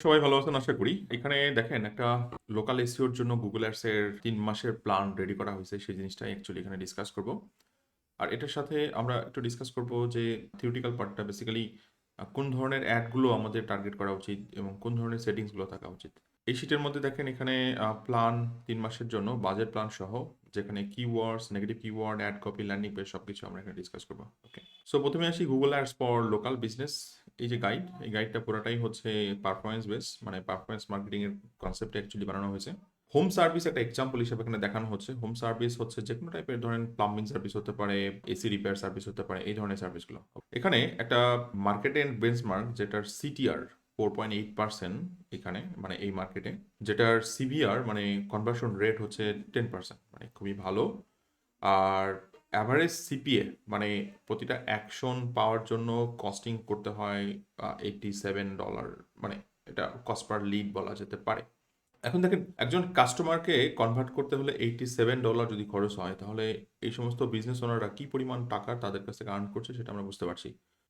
সবাই ভালো আছেন আশা করি। এখানে দেখেন একটা লোকাল এসিওর জন্য গুগল অ্যাডস এর তিন মাসের প্ল্যান রেডি করা হয়েছে, সেই জিনিসটাই অ্যাকচুয়ালি এখানে ডিসকাস করব। আর এটার সাথে আমরা একটু ডিসকাস করব যে থিওরিটিক্যাল পার্টটা বেসিক্যালি কোন ধরনের অ্যাডগুলো আমাদের টার্গেট করা উচিত এবং কোন ধরনের সেটিংসগুলো থাকা উচিত। এই শিটের মধ্যে দেখেন এখানে প্ল্যান তিন মাসের জন্য বাজেট প্ল্যান সহ, যেখানে keywords negative keyword ad copy landing page সব কিছু আমরা এখানে ডিসকাস করব। ওকে সো প্রথমে আসি Google ads for local business এই যে গাইড এই গাইডটা পুরোটাই হচ্ছে পারফরমেন্স বেস মানে পারফরমেন্স মার্কেটিং এর কনসেপ্টে অ্যাকচুয়ালি বানানো হয়েছে। হোম সার্ভিস একটা এক্সাম্পল হিসেবে এখানে দেখানো হচ্ছে। হোম সার্ভিস হচ্ছে যে কোনো টাইপের ধরেন প্লাম্বিং সার্ভিস হতে পারে এসি রিপেয়ার সার্ভিস হতে পারে, এই ধরনের সার্ভিসগুলো এখানে একটা মার্কেট এন্ড বেঞ্চমার্ক যেটার CTR four point eight percent এখানে মানে এই মার্কেটে যেটার সিভিআর মানে কনভার্সন রেট হচ্ছে টেন পার্সেন্ট মানে খুবই ভালো। আর অ্যাভারেজ সিপিএ মানে প্রতিটা অ্যাকশন পাওয়ার জন্য কস্টিং করতে হয় এইটটি সেভেন ডলার মানে এটা কস্ট পার লিড বলা যেতে পারে। এখন দেখেন, একজন কাস্টমারকে কনভার্ট করতে হলে এইটটি সেভেন ডলার যদি খরচ হয়, তাহলে এই সমস্ত বিজনেস ওনাররা কী পরিমাণ টাকা তাদের কাছ থেকে আর্ন করছে সেটা আমরা বুঝতে পারছি।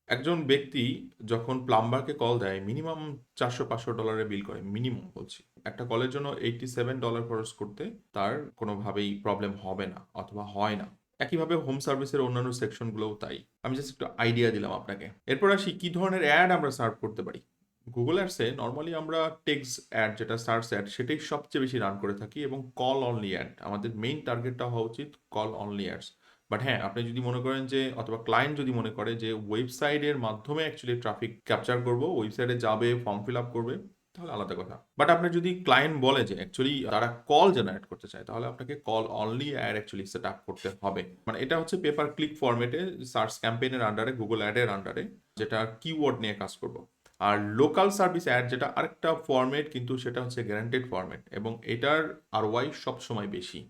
একজন ব্যক্তি যখন প্লাম্বারকে কল দেয় মিনিমাম চারশো পাঁচশো ডলারে বিল করে মিনিমাম বলছি। একটা কলের জন্য এইটটি সেভেন ডলার খরচ করতে তার কোনোভাবেই প্রবলেম হবে না, অথবা হয় না। একইভাবে হোম সার্ভিসের অন্যান্য সেকশনগুলোও তাই। আমি জাস্ট একটু আইডিয়া দিলাম আপনাকে। এরপর আসি, কী ধরনের অ্যাড আমরা সার্ভ করতে পারি? গুগল অ্যাডসে নর্মালি আমরা টেক্স অ্যাড যেটা সার্চ অ্যাড সেটাই সবচেয়ে বেশি রান করে থাকি এবং কল অনলি অ্যাড আমাদের মেইন টার্গেটটা হওয়া উচিত কল অনলি অ্যাডস বাট হ্যাঁ আপনি যদি মনে করেন যে, অথবা ক্লায়েন্ট যদি মনে করে যে ওয়েবসাইটের মাধ্যমে অ্যাকচুয়ালি ট্রাফিক ক্যাপচার করব ওয়েবসাইটে যাবে ফর্ম ফিল আপ করবে তাহলে আলাদা কথা। বাট আপনার যদি ক্লায়েন্ট বলে যে অ্যাকচুয়ালি তারা কল জেনারেট করতে চায়, তাহলে আপনাকে call only ad actually set up করতে হবে। মানে এটা হচ্ছে পেপার ক্লিক ফরম্যাটে সার্চ ক্যাম্পেইনের আন্ডারে গুগল অ্যাডের আন্ডারে যেটা কিওয়ার্ড নিয়ে কাজ করব। আর লোকাল সার্ভিস অ্যাড যেটা আরেকটা ফরম্যাট কিন্তু সেটা হচ্ছে গ্যারান্টেড ফরম্যাট এবং এটার আর ওয়াই সবসময় বেশি।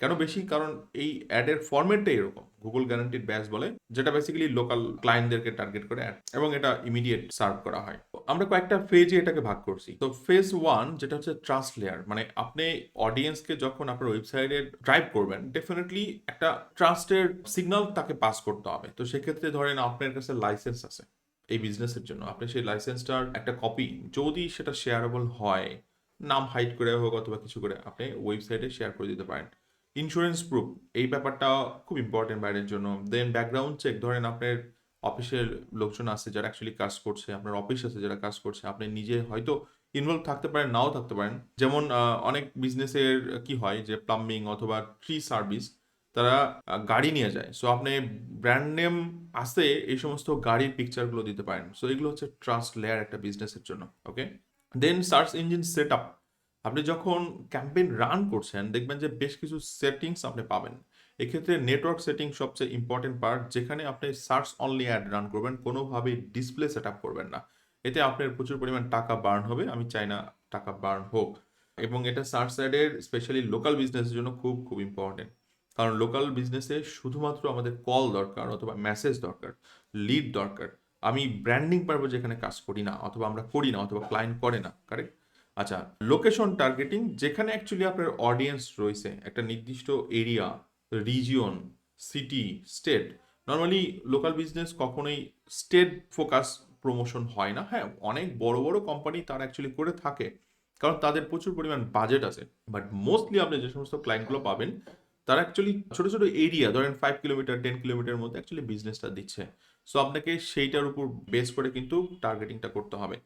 কেন বেশি? কারণ এই অ্যাডের ফরম্যাটটাই এরকম গুগল গ্যারান্টিড ব্যাচ বলে, যেটা বেসিক্যালি লোকাল ক্লায়েন্টদেরকে টার্গেট করে অ্যাড এবং এটা ইমিডিয়েট সার্ভ করা হয়। আমরা কয়েকটা ফেজে এটাকে ভাগ করছি। তো ফেজ ওয়ান যেটা হচ্ছে ট্রাস্ট লেয়ার মানে আপনি অডিয়েন্সকে যখন আপনার ওয়েবসাইটে ড্রাইভ করবেন ডেফিনেটলি একটা ট্রাস্টের সিগন্যাল তাকে পাস করতে হবে। তো সেক্ষেত্রে ধরেন আপনার কাছে লাইসেন্স আছে, এই বিজনেসের জন্য। আপনি সেই লাইসেন্সটার একটা কপি যদি সেটা শেয়ারেবল হয়, নাম হাইড করে হোক অথবা কিছু করে, আপনি ওয়েবসাইটে শেয়ার করে দিতে পারেন। ইন্স্যুরেন্স প্রুফ এই ব্যাপারটা খুব ইম্পর্টেন্ট বাইরের জন্য। দেন ব্যাকগ্রাউন্ড চেক ধরেন আপনার অফিসের লোকজন আছে যারা অ্যাকচুয়ালি কাজ করছে, আপনার অফিস আছে যারা কাজ করছে, আপনি নিজে হয়তো ইনভলভ থাকতে পারেন, নাও থাকতে পারেন। যেমন অনেক বিজনেসের কি হয় যে প্লাম্বিং অথবা ট্রি সার্ভিস তারা গাড়ি নিয়ে যায়। সো আপনি ব্র্যান্ড নেম আসে এই সমস্ত গাড়ির পিকচারগুলো দিতে পারেন। সো এগুলো হচ্ছে ট্রাস্ট লেয়ার একটা বিজনেসের জন্য okay then search engine set up আপনি যখন ক্যাম্পেইন রান করছেন, দেখবেন যে বেশ কিছু সেটিংস আপনি পাবেন। এক্ষেত্রে নেটওয়ার্ক সেটিং সবচেয়ে ইম্পর্টেন্ট পার্ট যেখানে আপনি সার্চ অনলি অ্যাড রান করবেন, কোনোভাবেই ডিসপ্লে সেট করবেন না। এতে আপনার প্রচুর পরিমাণ টাকা বার্ন হবে, আমি চাই না টাকা বার্ন হোক। এবং এটা সার্চ অ্যাডের স্পেশালি লোকাল বিজনেসের জন্য খুব খুব ইম্পর্টেন্ট কারণ লোকাল বিজনেসে শুধুমাত্র আমাদের কল দরকার অথবা মেসেজ দরকার লিড দরকার। আমি ব্র্যান্ডিং পারব যেখানে কাজ করি না, অথবা আমরা করি না, অথবা ক্লায়েন্ট করে না কারেক্ট আচ্ছা লোকেশন টার্গেটিং যেখানে অ্যাকচুয়ালি আপনার অডিয়েন্স রয়েছে, একটা নির্দিষ্ট area region city state normally local business কখনোই স্টেট ফোকাস প্রমোশন হয় না। হ্যাঁ অনেক বড় বড় কোম্পানি তারা অ্যাকচুয়ালি করে থাকে, কারণ তাদের প্রচুর পরিমাণ বাজেট আছে। বাট মোস্টলি আপনি যে সমস্ত ক্লায়েন্টগুলো পাবেন, তারা অ্যাকচুয়ালি ছোটো ছোটো এরিয়া ধরেন ফাইভ কিলোমিটার টেন কিলোমিটার মধ্যে অ্যাকচুয়ালি বিজনেসটা দিচ্ছে। সো আপনাকে সেইটার উপর বেস করে কিন্তু টার্গেটিংটা করতে হবে।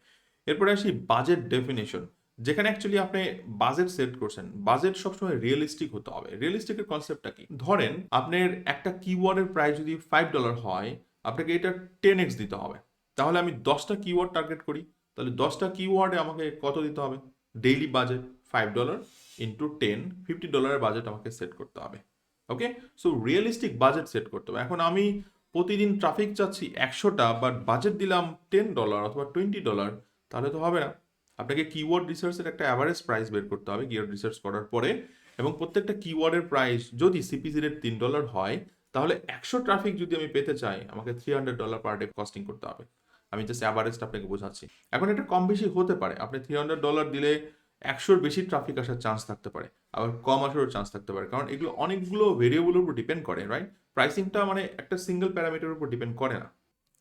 এরপরে আসি বাজেট ডেফিনেশন যেখানে অ্যাকচুয়ালি আপনি বাজেট সেট করছেন বাজেট সবসময় রিয়েলিস্টিক হতে হবে। রিয়েলিস্টিকের কনসেপ্টটা কি? ধরেন আপনার একটা কিওয়ার্ডের প্রাইস যদি ফাইভ ডলার হয়, আপনাকে এটা টেন এক্স দিতে হবে। তাহলে আমি দশটা কিওয়ার্ড টার্গেট করি। তাহলে দশটা কিওয়ার্ডে আমাকে কত দিতে হবে? Daily budget five dollar into ten fifty ডলারের বাজেট আমাকে সেট করতে হবে। Okay so realistic budget set করতে হবে। এখন আমি প্রতিদিন ট্রাফিক চাচ্ছি একশোটা বাট বাজেট দিলাম টেন ডলার অথবা টোয়েন্টি ডলার তাহলে তো হবে না। আপনাকে কিওয়ার্ড রিসার্চের একটা অ্যাভারেজ প্রাইস বের করতে হবে কিওয়ার্ড রিসার্চ করার পরে। এবং প্রত্যেকটা কিওয়ার্ডের প্রাইস যদি সিপিসি রেট তিন ডলার হয়, তাহলে একশো ট্রাফিক যদি আমি পেতে চাই, আমাকে three hundred dollar per day costing করতে হবে। আমি জাস্ট অ্যাভারেজটা আপনাকে বোঝাচ্ছি। এখন এটা কম বেশি হতে পারে। আপনি থ্রি হান্ড্রেড ডলার দিলে একশোর বেশি ট্রাফিক আসার চান্স থাকতে পারে। আবার কম আসারও চান্স থাকতে পারে। কারণ এগুলো অনেকগুলো ভেরিয়েবলের উপর ডিপেন্ড করে রাইট প্রাইসিংটা মানে একটা সিঙ্গেল প্যারামিটারের উপর ডিপেন্ড করে না।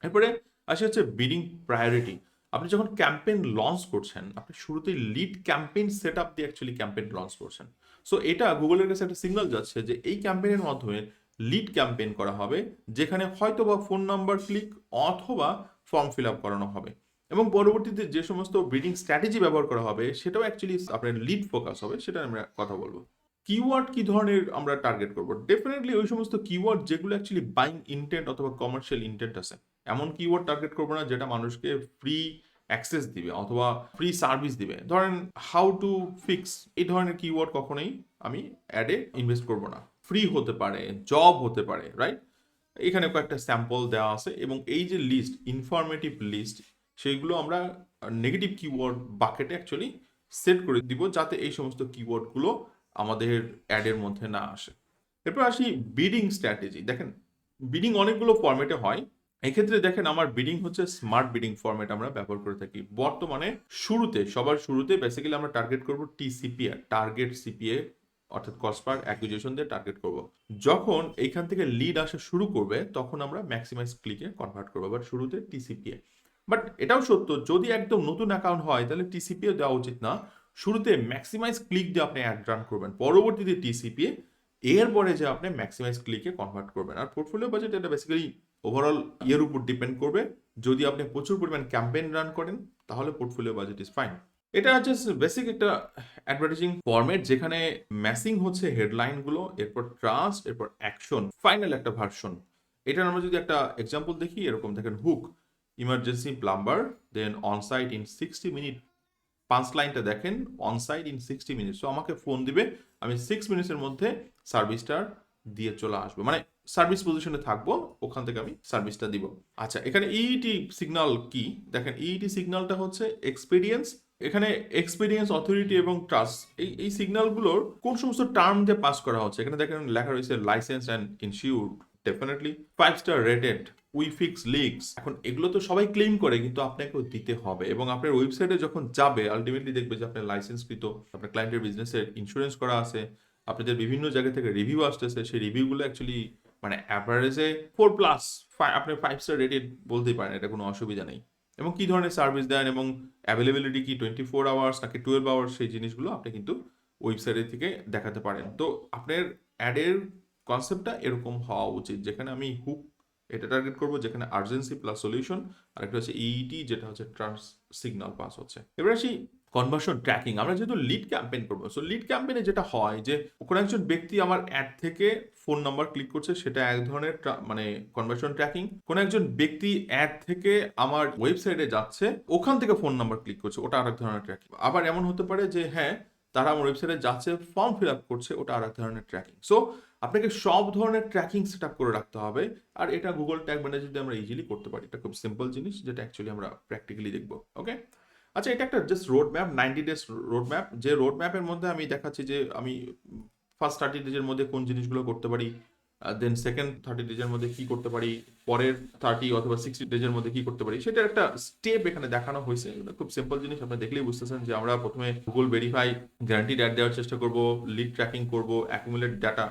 এরপরে আসে হচ্ছে বিডিং প্রায়োরিটি আপনি যখন ক্যাম্পেইন লঞ্চ করছেন, আপনি শুরুতেই লিড ক্যাম্পেইন সেট আপ দিয়ে অ্যাকচুয়ালি ক্যাম্পেইন লঞ্চ করছেন। সো এটা গুগলের কাছে একটা সিগন্যাল যাচ্ছে যে এই ক্যাম্পেইনের মাধ্যমে লিড ক্যাম্পেইন করা হবে, যেখানে হয়তো বা ফোন নাম্বার ক্লিক অথবা ফর্ম ফিল আপ করানো হবে। এবং পরবর্তীতে যে সমস্ত ব্রিডিং স্ট্র্যাটেজি ব্যবহার করা হবে, সেটাও অ্যাকচুয়ালি আপনার লিড ফোকাস হবে, সেটা আমরা কথা বলব। কিওয়ার্ড কি ধরনের আমরা টার্গেট করব? ডেফিনেটলি ওই সমস্ত কিওয়ার্ড যেগুলো অ্যাকচুয়ালি বাইং ইন্টেন্ট অথবা কমার্শিয়াল ইন্টেন্ট আছে। এমন কিওয়ার্ড টার্গেট করব না যেটা মানুষকে ফ্রি অ্যাক্সেস দিবে অথবা ফ্রি সার্ভিস দিবে। ধরেন হাউ টু ফিক্স এই ধরনের কিওয়ার্ড কখনোই আমি অ্যাডে ইনভেস্ট করব না। ফ্রি হতে পারে জব হতে পারে রাইট এখানে কয়েকটা স্যাম্পল দেওয়া আছে এবং এই যে লিস্ট ইনফরমেটিভ লিস্ট সেইগুলো আমরা নেগেটিভ কিওয়ার্ড বাকেটে অ্যাকচুয়ালি সেট করে দিব যাতে এই সমস্ত কিওয়ার্ডগুলো আমাদের অ্যাডের মধ্যে না আসে। এরপর আসি বিডিং স্ট্র্যাটেজি দেখেন বিডিং অনেকগুলো ফরম্যাটে হয় এক্ষেত্রে দেখেন আমার বিডিং হচ্ছে স্মার্ট বিডিং ফরম্যাট আমরা ব্যবহার করে থাকি। বর্তমানে শুরুতে, সবার শুরুতে বেসিক্যালি আমরা টার্গেট করব টিসিপিএ টার্গেট সিপিএ অর্থাৎ কস্ট পার অ্যাকুইজিশন দিয়ে টার্গেট করব। যখন এইখান থেকে লিড আসা শুরু করবে, তখন আমরা ম্যাক্সিমাইজ ক্লিকে কনভার্ট করব বাট শুরুতে টিসিপিএ বাট এটাও সত্য, যদি একদম নতুন অ্যাকাউন্ট হয়, তাহলে টিসিপিএ দেওয়া উচিত না। শুরুতে ম্যাক্সিমাইজ ক্লিক দিয়ে আপনি অ্যাড রান করবেন, পরবর্তীতে টিসিপিএ এরপরে যে আপনি ম্যাক্সিমাইজ ক্লিকে কনভার্ট করবেন। আর পোর্টফোলিও বাজেট এটা বেসিক্যালি ওভারঅল ইয়ের উপর ডিপেন্ড করবে। যদি আপনি প্রচুর পরিমাণ ক্যাম্পেইন রান করেন, তাহলে পোর্টফোলিও বাজেট ইজ ফাইন এটা হচ্ছে বেসিক একটা অ্যাডভার্টাইজিং ফরম্যাট যেখানে ম্যাসিং হচ্ছে হেডলাইনগুলো এরপর ট্রাস্ট এরপর অ্যাকশন ফাইনাল একটা ভার্সন এটার আমরা যদি একটা এক্সাম্পল দেখি, এরকম দেখেন hook emergency plumber then on site in sixty minute পাঁচ লাইনটা দেখেন on site in sixty minute so আমাকে ফোন দিবে, আমি সিক্স মিনিটসের মধ্যে সার্ভিসটার দিয়ে চলে আসব। মানে সার্ভিস পজিশনে থাকব, ওখান থেকে আমি সার্ভিসটা দিব। আচ্ছা এখানে ইইটি সিগন্যাল কি? দেখেন ইইটি সিগন্যালটা হচ্ছে এক্সপিরিয়েন্স এখানে এক্সপিরিয়েন্স অথরিটি এবং ট্রাস্ট এই এই সিগন্যালগুলোর কোন সমস্ত টার্ম দিয়ে পাস করা হচ্ছে? এখানে দেখেন লেখা রয়েছে license and insure definitely five star rated we fix leaks এখন এগুলো তো সবাই ক্লেম করে, কিন্তু আপনাকেও দিতে হবে। এবং আপনার ওয়েবসাইটে যখন যাবে আলটিমেটলি দেখবে যে আপনার লাইসেন্সকৃত আপনার ক্লায়েন্টের বিজনেসের ইন্স্যুরেন্স করা আছে। আপনাদের বিভিন্ন জায়গা থেকে রিভিউ আসতেছে, সেই রিভিউগুলো অ্যাকচুয়ালি মানে অ্যাভারেজে ফোর প্লাস আপনি ফাইভ স্টার রেটেড বলতেই পারেন, এটা কোনো অসুবিধা নেই। এবং কি ধরনের সার্ভিস দেন এবং অ্যাভেলেবিলিটি কি টোয়েন্টি ফোর আওয়ার্স নাকি টুয়েলভ আওয়ার্স সেই জিনিসগুলো আপনি কিন্তু ওয়েবসাইটের থেকে দেখাতে পারেন। তো আপনার অ্যাডের কনসেপ্টটা এরকম হওয়া উচিত, যেখানে আমি হুক এটা টার্গেট করব, যেখানে আর্জেন্সি প্লাস সলিউশন আর একটা হচ্ছে ইইটি যেটা হচ্ছে ট্রান্স সিগন্যাল পাস হচ্ছে। এবার আসি কনভার্সন ট্র্যাকিং আমরা যেহেতু লিড ক্যাম্পেইন করব সো লিড ক্যাম্পেইনে যেটা হয় যে, কোনো একজন ব্যক্তি আমার অ্যাড থেকে ফোন নাম্বার ক্লিক করছে, সেটা এক ধরনের মানে কনভার্সন ট্র্যাকিং কোনো একজন ব্যক্তি অ্যাড থেকে আমার ওয়েবসাইটে যাচ্ছে, ওখান থেকে ফোন নাম্বার ক্লিক করছে, ওটা আরেক ধরনের ট্র্যাকিং আবার এমন হতে পারে যে হ্যাঁ তারা আমার ওয়েবসাইটে যাচ্ছে ফর্ম ফিল আপ করছে, ওটা আরেক ধরনের ট্র্যাকিং সো আপনাকে সব ধরনের ট্র্যাকিং সেট আপ করে রাখতে হবে, আর এটা গুগল ট্যাগ ম্যানেজার দিয়ে আমরা ইজিলি করতে পারি। এটা খুব সিম্পল জিনিস, যেটা অ্যাকচুয়ালি আমরা প্র্যাকটিক্যালি দেখব ওকে আচ্ছা এটা একটা just road map ninety days road map যে রোড ম্যাপের মধ্যে আমি দেখাচ্ছি যে আমি ফার্স্ট থার্টি ডেজের মধ্যে কোন জিনিসগুলো করতে পারি দেন সেকেন্ড থার্টি ডেজের মধ্যে কি করতে পারি, পরের থার্টি অথবা সিক্সটি ডেজের মধ্যে কি করতে পারি, সেটার একটা স্টেপ এখানে দেখানো হয়েছে। খুব সিম্পল জিনিস, আপনি দেখলেই বুঝতেছেন যে আমরা প্রথমে গুগল ভেরিফাই গ্যারান্টি অ্যাড দেওয়ার চেষ্টা করব লিড ট্র্যাকিং করব অ্যাকুমুলেট ডাটা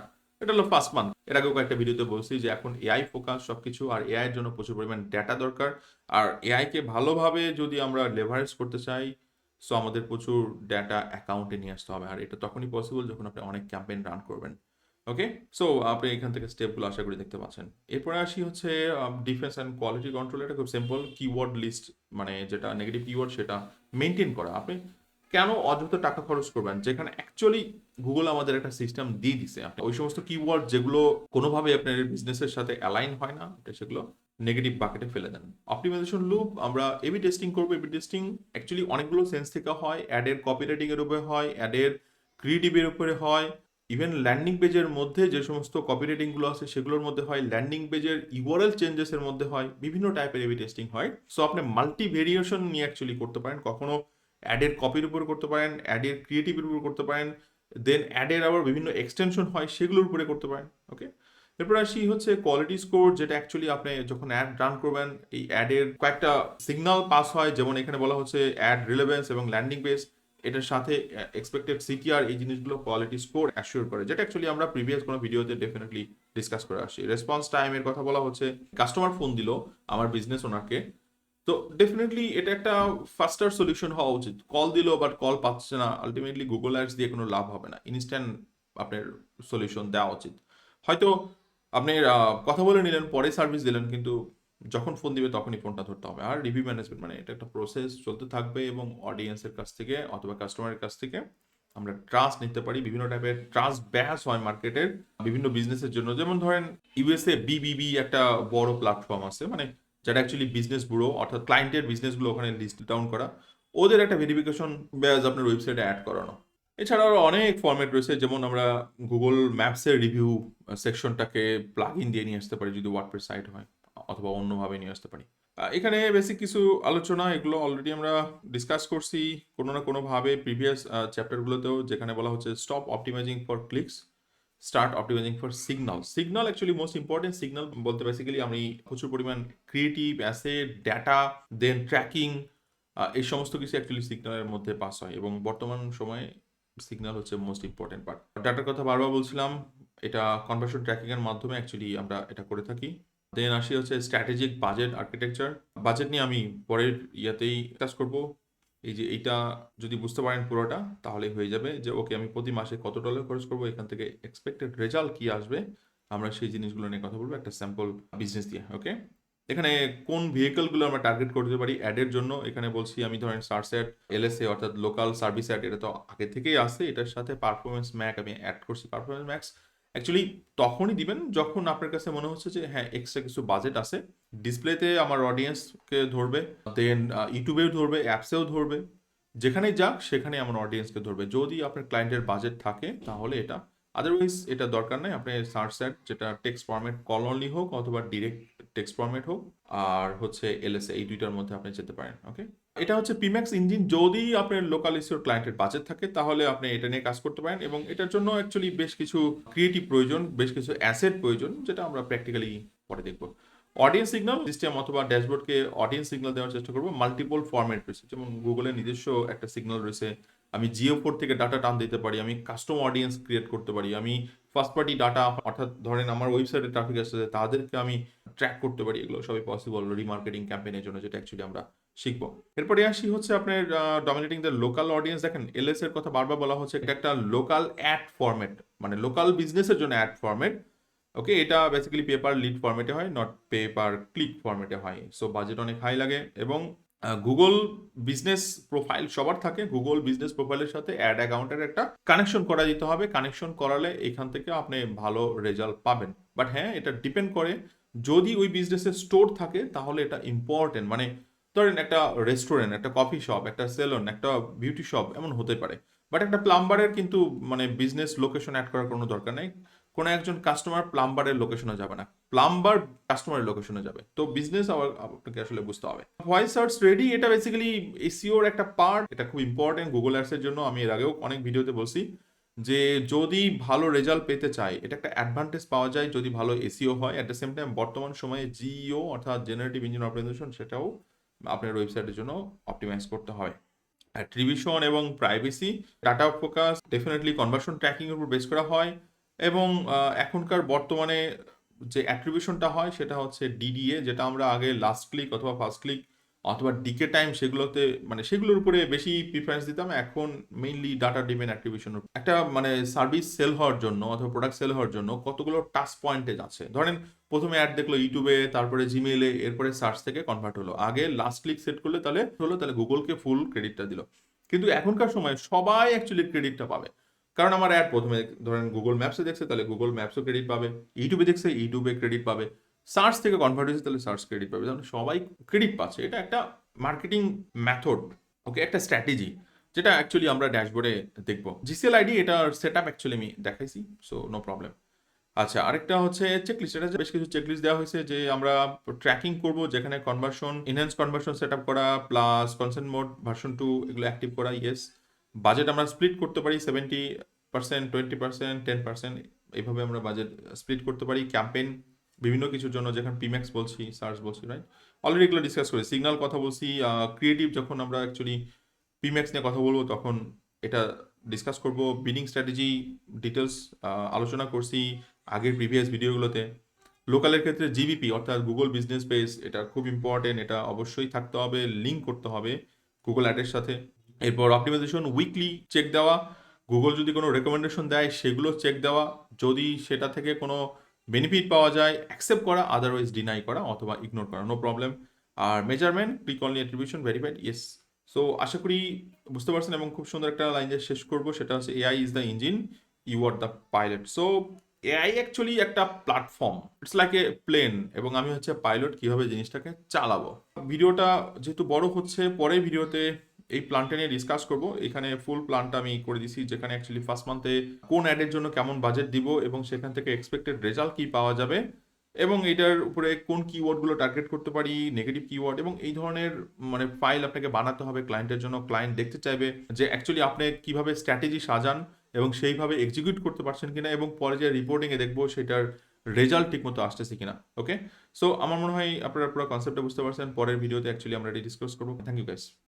এটা হলো ফার্স্ট মান্থ এর আগেও কয়েকটা ভিডিওতে বলছি যে এখন এআই ফোকাস সবকিছু আর এআই এর জন্য প্রচুর পরিমাণ ডেটা দরকার। আর এআই কে ভালোভাবে যদি আমরা লেভারেজ করতে চাই সো আমাদের প্রচুর ডেটা অ্যাকাউন্টে নিয়ে আসতে হবে। আর এটা তখনই পসিবল যখন আপনি অনেক ক্যাম্পেইন রান করবেন। ওকে সো আপনি এখান থেকে স্টেপগুলো আশা করি দেখতে পাচ্ছেন। এরপরে আসি হচ্ছে ডিফেন্স অ্যান্ড কোয়ালিটি কন্ট্রোল এটা খুব সিম্পল কিওয়ার্ড লিস্ট মানে যেটা নেগেটিভ কিওয়ার্ড সেটা মেনটেন করা। আপনি কেন অযথা টাকা খরচ করবেন? যেখানে অ্যাকচুয়ালি গুগল আমাদের একটা সিস্টেম দিয়ে দিছে। আপনি ওই সমস্ত কিওয়ার্ড যেগুলো কোনোভাবে আপনার বিজনেসের সাথে অ্যালাইন হয় না সেগুলো নেগেটিভ বাকেটে ফেলে দেন। অপটিমাইজেশন লুপ আমরা এবি টেস্টিং করব এবি টেস্টিং অ্যাকচুয়ালি অনেকগুলো সেন্স থেকে হয়। অ্যাডের কপি রাইটিং এর উপরে হয় অ্যাডের ক্রিয়েটিভের উপরে হয়। ইভেন ল্যান্ডিং পেজের মধ্যে যে সমস্ত কপি রেটিংগুলো আছে, সেগুলোর মধ্যে হয়। ল্যান্ডিং পেজের ইউআরএল চেঞ্জেসের মধ্যে হয়। বিভিন্ন টাইপের এবি টেস্টিং হয়। সো আপনি মাল্টি ভেরিয়েশন নিয়ে অ্যাকচুয়ালি করতে পারেন। কখনো অ্যাডের কপির উপর করতে পারেন, অ্যাডের ক্রিয়েটিভের উপর করতে পারেন দেন অ্যাডের আবার বিভিন্ন এক্সটেনশন হয় সেগুলোর উপরে করতে পারেন ওকে এরপর আসি হচ্ছে কোয়ালিটি স্কোর যেটা অ্যাকচুয়ালি আপনি যখন অ্যাড রান করবেন, এই অ্যাডের কয়েকটা সিগন্যাল পাস হয়, যেমন এখানে বলা হচ্ছে অ্যাড রিলেভেন্স এবং ল্যান্ডিং পেজ এটার সাথে এক্সপেক্টেড সিটিআর এই জিনিসগুলো কোয়ালিটি স্কোর অ্যাসিওর করে, যেটা অ্যাকচুয়ালি আমরা প্রিভিয়াস কোনো ভিডিওতে ডেফিনেটলি ডিসকাস করে আসছি রেসপন্স টাইমের কথা বলা হচ্ছে কাস্টমার ফোন দিল আমার বিজনেস ওনাকে তো ডেফিনেটলি এটা একটা ফাস্টার সলিউশন হওয়া উচিত। কল দিলো বাট কল পাচ্ছে না। আলটিমেটলি গুগল অ্যাডস দিয়ে কোনো লাভ হবে না। ইনস্ট্যান্ট আপনার সলিউশন দেওয়া উচিত। হয়তো আপনি কথা বলে নিলেন, পরে সার্ভিস দিলেন, কিন্তু যখন ফোন দিবে তখনই ফোনটা ধরতে হবে। আর রিভিউ ম্যানেজমেন্ট মানে এটা একটা প্রসেস চলতে থাকবে এবং অডিয়েন্সের কাছ থেকে অথবা কাস্টমারের কাছ থেকে আমরা ট্রাস্ট নিতে পারি। বিভিন্ন টাইপের ট্রাস্ট ব্যাস হয় মার্কেটের বিভিন্ন বিজনেসের জন্য। যেমন ধরেন ইউএসএ বিবিবি একটা বড় প্ল্যাটফর্ম আছে। মানে যেটা অ্যাকচুয়ালি বিজনেস ব্যুরো অর্থাৎ ক্লায়েন্টের বিজনেসগুলো ওখানে লিস্ট ডাউন করা। ওদের একটা ভেরিফিকেশন ব্যাস আপনার ওয়েবসাইটে অ্যাড করানো। এছাড়াও অনেক ফরম্যাট রয়েছে, যেমন আমরা গুগল ম্যাপসের রিভিউ সেকশনটাকে প্লাগ ইন দিয়ে নিয়ে আসতে পারি, যদি ওয়ার্ডপ্রেস সাইট হয়, অথবা অন্যভাবে নিয়ে আসতে পারি। এখানে বেসিক কিছু আলোচনা, এগুলো অলরেডি আমরা ডিসকাস করছি। কোনো না কোনোভাবে প্রিভিয়াস চ্যাপ্টারগুলোতেও যেখানে বলা হচ্ছে stop optimizing for clicks start optimizing for signal signal actually most important signal বলতে বেসিক্যালি আমি প্রচুর পরিমাণ creative asset data then tracking এই সমস্ত কিছু অ্যাকচুয়ালি সিগনালের মধ্যে পাস হয় এবং বর্তমান সময়ে সিগনাল হচ্ছে মোস্ট ইম্পর্টেন্ট পার্ট ডাটার কথা বারবার বলছিলাম, এটা কনভার্সন ট্র্যাকিং এর মাধ্যমে অ্যাকচুয়ালি আমরা এটা করে থাকি। দেন আসি হচ্ছে স্ট্র্যাটেজিক বাজেট আর্কিটেকচার বাজেট নিয়ে আমি পরের ইয়াতেই কাজ করব। এই যে এইটা যদি বুঝতে পারেন পুরোটা তাহলে হয়ে যাবে যে, ওকে আমি প্রতি মাসে কত ডলার খরচ করব, এখান থেকে এক্সপেক্টেড রেজাল্ট কি আসবে, আমরা সেই জিনিসগুলো নিয়ে কথা বলব, একটা স্যাম্পল বিজনেস দিয়ে ওকে এখানে কোন ভেহিকলগুলো আমরা টার্গেট করতে পারি অ্যাডের জন্য? এখানে বলছি আমি ধরেন সার্চ অ্যাড এলএসএ অর্থাৎ লোকাল সার্ভিস অ্যাড এটা তো আগে থেকেই আছে, এটার সাথে পারফরমেন্স ম্যাক আমি অ্যাড করছি পারফরমেন্স ম্যাক্স অ্যাকচুয়ালি তখনই দিবেন যখন আপনার কাছে মনে হচ্ছে যে হ্যাঁ এক্সট্রা কিছু বাজেট আছে। ডিসপ্লেতে আমার অডিয়েন্সকে ধরবে দেন ইউটিউবেও ধরবে অ্যাপসেও ধরবে। যেখানেই যাক সেখানে আমার অডিয়েন্সকে ধরবে। যদি আপনার ক্লায়েন্টের বাজেট থাকে, তাহলে এটা। আদারওয়াইজ এটা দরকার নেই। আপনি সার্চ অ্যাড যেটা টেক্সট ফরম্যাট কল অনলি হোক, অথবা ডিরেক্ট টেক্সট ফরম্যাট হোক, আর হচ্ছে এলএসএ এই দুইটার মধ্যে আপনি যেতে পারেন ওকে এটা হচ্ছে পিম্যাক্স ইঞ্জিন যদি আপনার লোকাল ইস্যুর ক্লায়েন্টের বাজেট থাকে, তাহলে আপনি এটা নিয়ে কাজ করতে পারেন এবং এটার জন্য অ্যাকচুয়ালি বেশ কিছু ক্রিয়েটিভ প্রয়োজন, বেশ কিছু অ্যাসেট প্রয়োজন, যেটা আমরা প্র্যাকটিক্যালি পরে দেখব। অডিয়েন্স সিগন্যাল সিস্টেম অথবা ড্যাশবোর্ডকে অডিয়েন্স সিগনাল দেওয়ার চেষ্টা করব। মাল্টিপল ফরম্যাট রয়েছে, যেমন গুগলের নিজস্ব একটা সিগন্যাল রয়েছে, আমি জিও ফোর থেকে ডাটা টান দিতে পারি, আমি কাস্টম অডিয়েন্স ক্রিয়েট করতে পারি, আমি ফার্স্ট পার্টি ডাটা অর্থাৎ ধরেন আমার ওয়েবসাইটে ট্রাফিক আসছে তাদেরকে আমি ট্র্যাক করতে পারি, এগুলো সবই পসিবল রিমার্কেটিং ক্যাম্পেইনের জন্য, যেটা অ্যাকচুয়ালি আমরা শিখব। এরপরে আসি হচ্ছে আপনার ডমিনেটিং দ্য লোকাল অডিয়েন্স দেখেন এলএস এর কথা বারবার বলা হচ্ছে এটা একটা লোকাল অ্যাড ফরম্যাট মানে লোকাল বিজনেসের জন্য অ্যাড ফরম্যাট ওকে এটা বেসিক্যালি পেপার লিড ফরম্যাটে হয় নট পেপার ক্লিক ফরম্যাটে হয়। সো বাজেট অনেক হাই লাগে এবং গুগল বিজনেস প্রোফাইল সবার থাকে। গুগল বিজনেস প্রোফাইলের সাথে অ্যাড অ্যাকাউন্টের একটা কানেকশন করা দিতে হবে। কানেকশন করালে এখান থেকে আপনি ভালো রেজাল্ট পাবেন। বাট হ্যাঁ এটা ডিপেন্ড করে। যদি ওই বিজনেসের স্টোর থাকে, তাহলে এটা ইম্পর্টেন্ট মানে ধরেন একটা রেস্টুরেন্ট একটা কফি শপ একটা সেলুন একটা বিউটি শপ এমন হতে পারে। বাট একটা প্লাম্বারের কিন্তু মানে বিজনেস লোকেশন অ্যাড করার কোনো দরকার নেই। কোনো একজন কাস্টমার প্লাম্বারের লোকেশনে যাবে না। প্লাম্বার কাস্টমারের লোকেশনে যাবে। তো বিজনেস আবার আপনাকে আসলে বুঝতে হবে। ভয়েস সার্চ রেডি এটা বেসিক্যালি এসিওর একটা পার্ট এটা খুব ইম্পর্টেন্ট গুগল অ্যাডসের জন্য। আমি এর আগেও অনেক ভিডিওতে বলছি যে যদি ভালো রেজাল্ট পেতে চাই এটা একটা অ্যাডভান্টেজ পাওয়া যায় যদি ভালো এসিও হয়। অ্যাট দ্য সেম টাইম বর্তমান সময়ে জিইও অর্থাৎ জেনারেটিভ ইঞ্জিন অপারেশন সেটাও আপনার ওয়েবসাইটের জন্য অপটিমাইজ করতে হয়। অ্যাট্রিবিউশন এবং privacy data focus definitely conversion tracking এর উপর বেস করা হয়। এবং এখনকার বর্তমানে যে অ্যাট্রিবিউশনটা হয়, সেটা হচ্ছে ডিডিএ যেটা আমরা আগে লাস্ট ক্লিক অথবা ফার্স্ট ক্লিক অথবা ডিকে টাইম সেগুলোতে মানে সেগুলোর উপরে বেশি প্রিফারেন্স দিতাম। এখন মেইনলি ডাটা ডিপেন্ড অ্যাট্রিবিউশন একটা মানে সার্ভিস সেল হওয়ার জন্য অথবা প্রোডাক্ট সেল হওয়ার জন্য কতগুলো টাচ পয়েন্টেজ আছে ধরেন প্রথমে অ্যাড দেখল ইউটিউবে তারপরে জিমেইলে এরপরে সার্চ থেকে কনভার্ট হলো। আগে লাস্ট ক্লিক সেট করলে তাহলে হলো, তাহলে গুগলকে ফুল ক্রেডিটটা দিল। কিন্তু এখনকার সময় সবাই অ্যাকচুয়ালি ক্রেডিটটা পাবে। কারণ আমার অ্যাড প্রথমে ধরেন গুগল ম্যাপসে দেখছে, তাহলে গুগল ম্যাপসও ক্রেডিট পাবে। ইউটিউবে দেখছে ইউটিউবে ক্রেডিট পাবে। সার্চ থেকে কনভার্ট হয়েছে, তাহলে সার্চ ক্রেডিট পাবে। তাহলে সবাই ক্রেডিট পাচ্ছে। এটা একটা মার্কেটিং মেথড ওকে একটা স্ট্র্যাটেজি যেটা অ্যাকচুয়ালি আমরা ড্যাশবোর্ডে দেখব। জিসিএল আইডি এটার সেট আপ অ্যাকচুয়ালি আমি দেখাইছি সো নো প্রবলেম আচ্ছা আরেকটা হচ্ছে চেকলিস্ট এটা বেশ কিছু চেকলিস্ট দেওয়া হয়েছে যে আমরা ট্র্যাকিং করব, যেখানে conversion enhance conversion set up করা plus consent mode version two এগুলো অ্যাক্টিভ করা ইয়েস বাজেট আমরা স্প্লিট করতে পারি seventy percent twenty percent ten percent এইভাবে আমরা বাজেট স্প্লিট করতে পারি ক্যাম্পেইন বিভিন্ন কিছুর জন্য, যেখানে পিম্যাক্স বলছি সার্চ বলছি রাইট অলরেডি এগুলো ডিসকাস করি সিগনাল কথা বলছি ক্রিয়েটিভ যখন আমরা অ্যাকচুয়ালি পিম্যাক্স নিয়ে কথা বলব, তখন এটা ডিসকাস করব বিডিং স্ট্র্যাটেজি ডিটেলস আলোচনা করছি আগের প্রিভিয়াস ভিডিওগুলোতে লোকালের ক্ষেত্রে জিবিপি অর্থাৎ গুগল বিজনেস পেজ এটা খুব ইম্পর্টেন্ট এটা অবশ্যই থাকতে হবে লিঙ্ক করতে হবে গুগল অ্যাডের সাথে। এরপর অপটিমাইজেশন উইকলি চেক দেওয়া গুগল যদি কোনো রেকমেন্ডেশন দেয়, সেগুলো চেক দেওয়া, যদি সেটা থেকে কোনো বেনিফিট পাওয়া যায় অ্যাকসেপ্ট করা আদারওয়াইজ ডিনাই করা অথবা ইগনোর করা নো প্রবলেম আর measurement click only attribution verified yes so আশা করি বুঝতে পারছেন এবং খুব সুন্দর একটা লাইন যে শেষ করব, সেটা হচ্ছে AI is the engine you are the pilot so AI actually একটা platform it's like a plane এবং আমি হচ্ছে পাইলট কীভাবে জিনিসটাকে চালাবো। ভিডিওটা যেহেতু বড় হচ্ছে পরে ভিডিওতে এই প্ল্যানটা নিয়ে ডিসকাস করব। এখানে ফুল প্ল্যানটা আমি করে দিছি, যেখানে অ্যাকচুয়ালি ফার্স্ট মান্থে কোন অ্যাডের জন্য কেমন বাজেট দিব এবং সেখান থেকে এক্সপেক্টেড রেজাল্ট কি পাওয়া যাবে এবং এটার উপরে কোন কিওয়ার্ডগুলো টার্গেট করতে পারি নেগেটিভ কিওয়ার্ড এবং এই ধরনের মানে ফাইল আপনাকে বানাতে হবে ক্লায়েন্টের জন্য। ক্লায়েন্ট দেখতে চাইবে যে অ্যাকচুয়ালি আপনি কীভাবে স্ট্র্যাটেজি সাজান এবং সেইভাবে এক্সিকিউট করতে পারছেন কিনা এবং পরে যে রিপোর্টিংয়ে দেখব সেটার রেজাল্ট ঠিক মতো আসতেছে কিনা ওকে সো আমার মনে হয় আপনারা পুরো কনসেপ্টটা বুঝতে পারছেন, পরের ভিডিওতে অ্যাকচুয়ালি আমরা এটি ডিসকাস করব। Thank you guys